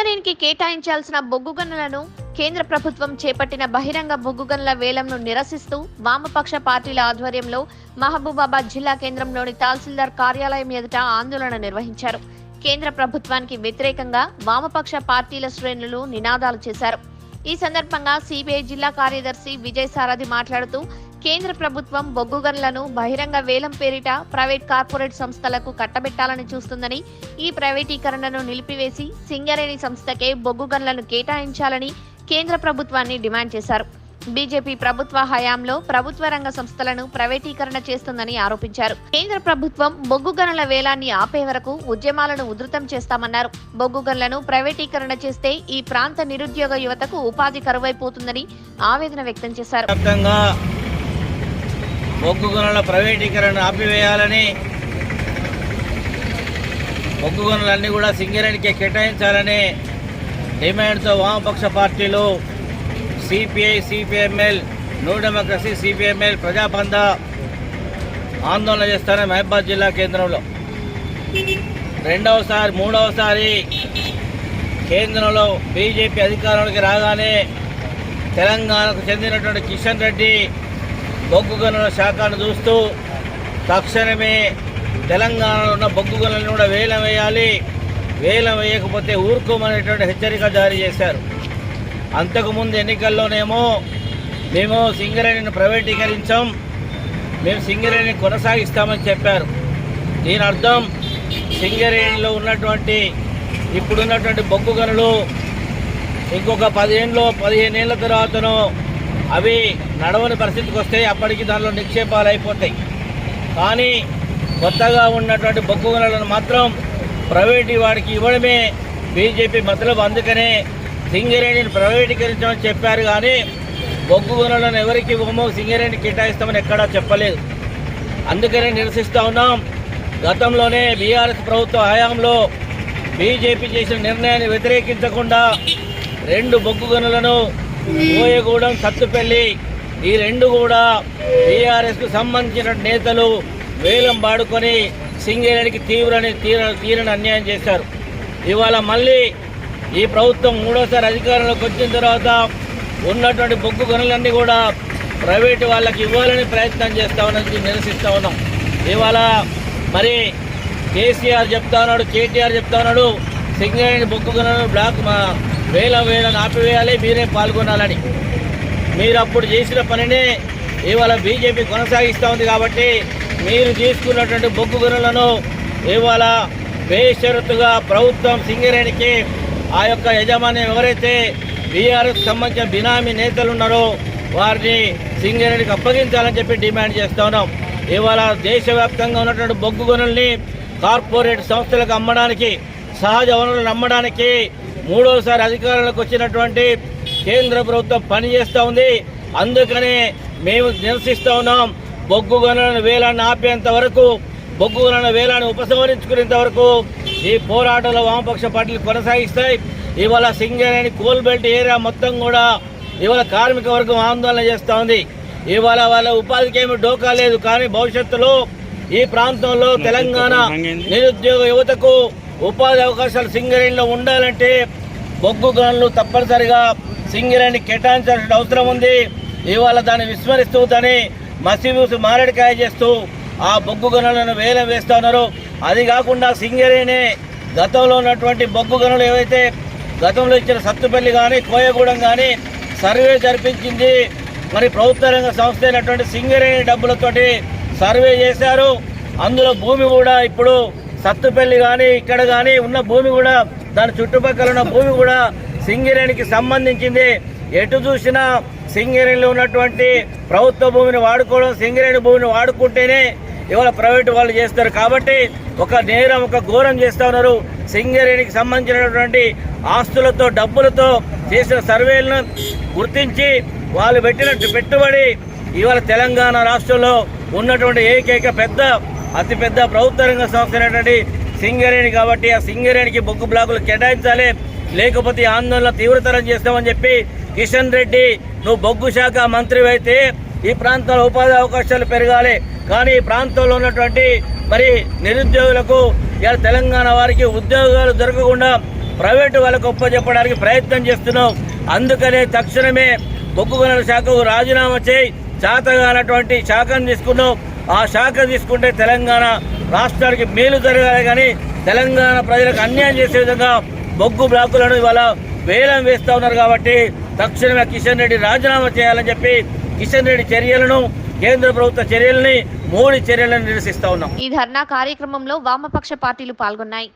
కేటాయించాల్సిన బొగ్గు గనులను కేంద్ర ప్రభుత్వం చేపట్టిన బహిరంగ బొగ్గు గనుల వేలంను నిరసిస్తూ వామపక్ష పార్టీల ఆధ్వర్యంలో మహబూబాబాద్ జిల్లా కేంద్రంలోని తహసీల్దార్ కార్యాలయం ఎదుట ఆందోళన నిర్వహించారు. కేంద్ర ప్రభుత్వానికి వ్యతిరేకంగా వామపక్ష పార్టీల శ్రేణులు నినాదాలు చేశారు. ఈ సందర్భంగా సిబిఐ జిల్లా కార్యదర్శి విజయ్ సారథి మాట్లాడుతూ కేంద్ర ప్రభుత్వం బొగ్గు గనులను బహిరంగ వేలం పేరిట ప్రైవేట్ కార్పొరేట్ సంస్థలకు కట్టబెట్టాలని చూస్తుందని ఈ ప్రైవేటీకరణను నిలిపివేసి సింగరేణి సంస్థకే బొగ్గు గనులను కేటాయించాలని కేంద్ర ప్రభుత్వాన్ని డిమాండ్ చేశారు. బీజేపీ ప్రభుత్వ హయాంలో ప్రభుత్వ రంగ సంస్థలను ప్రైవేటీకరణ చేస్తుందని ఆరోపించారు. కేంద్ర ప్రభుత్వం బొగ్గు గనుల వేలాన్ని ఆపే వరకు ఉద్యమాలను ఉధృతం చేస్తామన్నారు. బొగ్గు గనులను ప్రైవేటీకరణ చేస్తే ఈ ప్రాంత నిరుద్యోగ యువతకు ఉపాధి కరువైపోతుందని ఆవేదన వ్యక్తం చేశారు. బొగ్గు గనుల ప్రైవేటీకరణ ఆపివేయాలని బొగ్గు గనులన్నీ కూడా సింగరేణికే కేటాయించాలని డిమాండ్తో వామపక్ష పార్టీలు CPI CPIML new democracy CPIML ప్రజాబంధ ఆందోళన చేస్తారని మహబాద్ జిల్లా కేంద్రంలో. రెండవసారి మూడవసారి కేంద్రంలో బీజేపీ అధికారంలోకి రాగానే తెలంగాణకు చెందినటువంటి కిషన్ రెడ్డి బొగ్గు గనుల శాఖను చూస్తూ తక్షణమే తెలంగాణలో ఉన్న బొగ్గు గనులను కూడా వేలం వేయాలి. వేలం వేయకపోతే ఊరుకోమనేటువంటి హెచ్చరిక జారీ చేశారు. అంతకుముందు ఎన్నికల్లోనేమో మేము సింగరేణిని ప్రైవేటీకరించాం. మేము సింగరేణిని కొనసాగిస్తామని చెప్పారు. దీని అర్థం సింగరేణిలో ఉన్నటువంటి ఇప్పుడున్నటువంటి బొగ్గు గనులు ఇంకొక పదిహేనులో పదిహేను ఏళ్ళ తర్వాతను అవి నడవని పరిస్థితికి వస్తే అప్పటికి దానిలో నిక్షేపాలు అయిపోతాయి కానీ కొత్తగా ఉన్నటువంటి బొగ్గు గనులను మాత్రం ప్రైవేటు వాడికి ఇవ్వడమే బీజేపీ మతలబు. అందుకనే సింగరేణిని ప్రైవేటీకరించమని చెప్పారు కానీ బొగ్గు గనులను ఎవరికి ఇవ్వమో సింగరేణి కేటాయిస్తామని ఎక్కడా చెప్పలేదు. అందుకనే నిరసిస్తూ ఉన్నాం. గతంలోనే బీఆర్ఎస్ ప్రభుత్వ హయాంలో బీజేపీ చేసిన నిర్ణయాన్ని వ్యతిరేకించకుండా రెండు బొగ్గు గనులను బోయగూడెం సత్తుపల్లి ఈ రెండు కూడా బీఆర్ఎస్కు సంబంధించిన నేతలు వేలం పాడుకొని సింగరేణికి తీవ్రని తీర తీరని అన్యాయం చేశారు. ఇవాళ మళ్ళీ ఈ ప్రభుత్వం మూడోసారి అధికారంలోకి వచ్చిన తర్వాత ఉన్నటువంటి బొగ్గు గనులన్నీ కూడా ప్రైవేటు వాళ్ళకి ఇవ్వాలని ప్రయత్నం చేస్తా ఉన్నది నిరసిస్తా ఉన్నాం. ఇవాళ మరి కేసీఆర్ చెప్తా ఉన్నాడు కేటీఆర్ చెప్తా ఉన్నాడు సింగరేణి బొగ్గు గనులను బ్లాక్ మా వేల వేలను ఆపివేయాలి మీరే పాల్గొనాలని. మీరు అప్పుడు చేసిన పనినే ఇవాళ బీజేపీ కొనసాగిస్తూ ఉంది కాబట్టి మీరు తీసుకున్నటువంటి బొగ్గు గనులను ఇవాళ బేషరతుగా ప్రభుత్వం సింగరేణికి ఆ యొక్క యజమాని ఎవరైతే బీఆర్ఎస్ సంబంధించిన బినామీ నేతలు ఉన్నారో వారిని సింగరేణికి అప్పగించాలని చెప్పి డిమాండ్ చేస్తూ ఉన్నాం. ఇవాళ దేశవ్యాప్తంగా ఉన్నటువంటి బొగ్గు గనుల్ని కార్పొరేట్ సంస్థలకు అమ్మడానికి సహజ వనరులను అమ్మడానికి మూడోసారి అధికారంలోకి వచ్చినటువంటి కేంద్ర ప్రభుత్వం పనిచేస్తూ ఉంది. అందుకనే మేము నిరసిస్తూ ఉన్నాం. బొగ్గు గనులను వేలాన్ని ఆపేంత వరకు బొగ్గు గనుల వేలాన్ని ఉపసంహరించుకునేంత వరకు ఈ పోరాటంలో వామపక్ష పార్టీలు కొనసాగిస్తాయి. ఇవాళ సింగరేణి కోల్ బెల్ట్ ఏరియా మొత్తం కూడా ఇవాళ కార్మిక వర్గం ఆందోళన చేస్తూ ఉంది. ఇవాళ వాళ్ళ ఉపాధికి ఏమి డోకా లేదు. కానీ భవిష్యత్తులో ఈ ప్రాంతంలో తెలంగాణ నిరుద్యోగ యువతకు ఉపాధి అవకాశాలు సింగరేణిలో ఉండాలంటే బొగ్గు గనులు తప్పనిసరిగా సింగరేణి కేటాయించాల్సిన అవసరం ఉంది. ఇవాళ దాన్ని విస్మరిస్తూ దాన్ని మసిమూసి మారడికాయ చేస్తూ ఆ బొగ్గు గనులను వేలం వేస్తూ ఉన్నారు. అది కాకుండా సింగరేణి గతంలో ఉన్నటువంటి బొగ్గు గనులు ఏవైతే గతంలో ఇచ్చిన సత్తుపల్లి కానీ కోయగూడెం కానీ సర్వే జరిపించింది. మరి ప్రభుత్వ రంగ సంస్థ అయినటువంటి సింగరేణి డబ్బులతోటి సర్వే చేశారు. అందులో భూమి కూడా ఇప్పుడు సత్తుపల్లి కానీ ఇక్కడ కానీ ఉన్న భూమి కూడా దాని చుట్టుపక్కల ఉన్న భూమి కూడా సింగరేణికి సంబంధించింది. ఎటు చూసినా సింగరేణిలో ఉన్నటువంటి ప్రభుత్వ భూమిని వాడుకోవడం సింగరేణి భూమిని వాడుకుంటేనే ఇవాళ ప్రైవేటు వాళ్ళు చేస్తారు. కాబట్టి ఒక నేరం ఒక ఘోరం చేస్తా ఉన్నారు. సింగరేణికి సంబంధించినటువంటి ఆస్తులతో డబ్బులతో చేసిన సర్వేలను గుర్తించి వాళ్ళు పెట్టినట్టు పెట్టుబడి ఇవాళ తెలంగాణ రాష్ట్రంలో ఉన్నటువంటి ఏకైక పెద్ద అతిపెద్ద ప్రభుత్వ రంగ సంస్థ అయినటువంటి సింగరేణి కాబట్టి ఆ సింగరేణికి బొగ్గు బ్లాకులు కేటాయించాలి. లేకపోతే ఆందోళన తీవ్రతరం చేస్తామని చెప్పి కిషన్ రెడ్డి నువ్వు బొగ్గు శాఖ మంత్రి అయితే ఈ ప్రాంతంలో ఉపాధి అవకాశాలు పెరగాలి. కానీ ఈ ప్రాంతంలో ఉన్నటువంటి మరి నిరుద్యోగులకు ఇలా తెలంగాణ వారికి ఉద్యోగాలు దొరకకుండా ప్రైవేటు వాళ్ళకు ఒప్పజెప్పడానికి ప్రయత్నం చేస్తున్నావు. అందుకనే తక్షణమే బొగ్గు గనుల శాఖకు రాజీనామా చేయి. శాతగానటువంటి శాఖను తీసుకున్నావు. ఆ శాఖ తీసుకుంటే తెలంగాణ రాష్ట్రానికి మేలు జరగాలి కానీ తెలంగాణ ప్రజలకు అన్యాయం చేసే విధంగా బొగ్గు బ్లాకులను ఇవాళ వేలం వేస్తూ ఉన్నారు కాబట్టి తక్షణమే కిషన్ రెడ్డి రాజీనామా చేయాలని చెప్పి కిషన్ రెడ్డి చర్యలను కేంద్ర ప్రభుత్వ చర్యలని మోడీ చర్యలను నిరసిస్తా ఉన్నాం. ఈ ధర్నా కార్యక్రమంలో వామపక్ష పార్టీలు పాల్గొన్నాయి.